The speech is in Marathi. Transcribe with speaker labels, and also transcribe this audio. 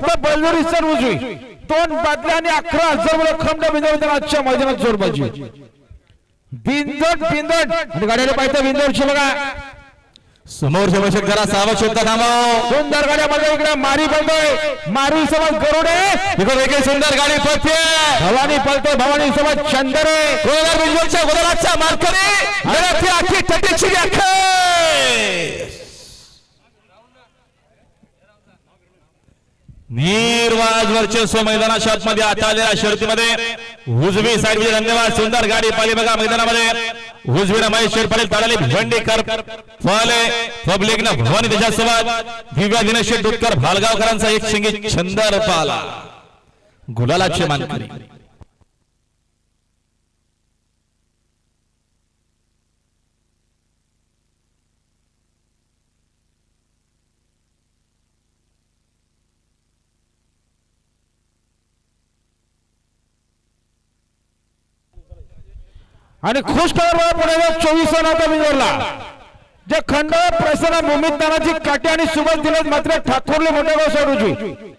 Speaker 1: फक्त बलजोरी सर उजवी. दोन बादल्या आणि अकरा हजार मुलं खंड बिंदू आजच्या मैदानात जोरबाजी. बिंदट बिंदट. आणि गाड्याला पाहिजे बिंदटची बघा.
Speaker 2: समोरच्या बसक जरा सावध थांबव
Speaker 1: सुंदर गाड्यामध्ये इकडे मारी पळतोय मारी सोबत गरुडे.
Speaker 2: इकडे वेगळी सुंदर गाडी पळते
Speaker 1: भवानी पळतोय भवानी सोबत चंदरे.
Speaker 2: गोलाचा मार्करी आखी तटीची व्याख्या निर्वाज वर्चस्व मैदानाच्या मध्ये आता आलेल्या शर्तीमध्ये. उजवी साईड म्हणजे धन्यवाद सुंदर गाडी पाली बघा मैदानामध्ये. उजवीला महेश शेरपाटील ताडाली भिवंडीकर फले पब्लिक ना भवानी त्याच्यासोबत. दिव्या दिनेश डुक्कर भालगावकरांचा एक शिंगी छंदर पाला. गुलालाची मानकरी.
Speaker 1: आणि खुश खबर पुणे चोवीस नाता बिंदोरला जे खंड प्रसन्न भूमित नानाची काटे आणि सुबस दिलेत मात्र ठाकूरले मोठे गाव सोड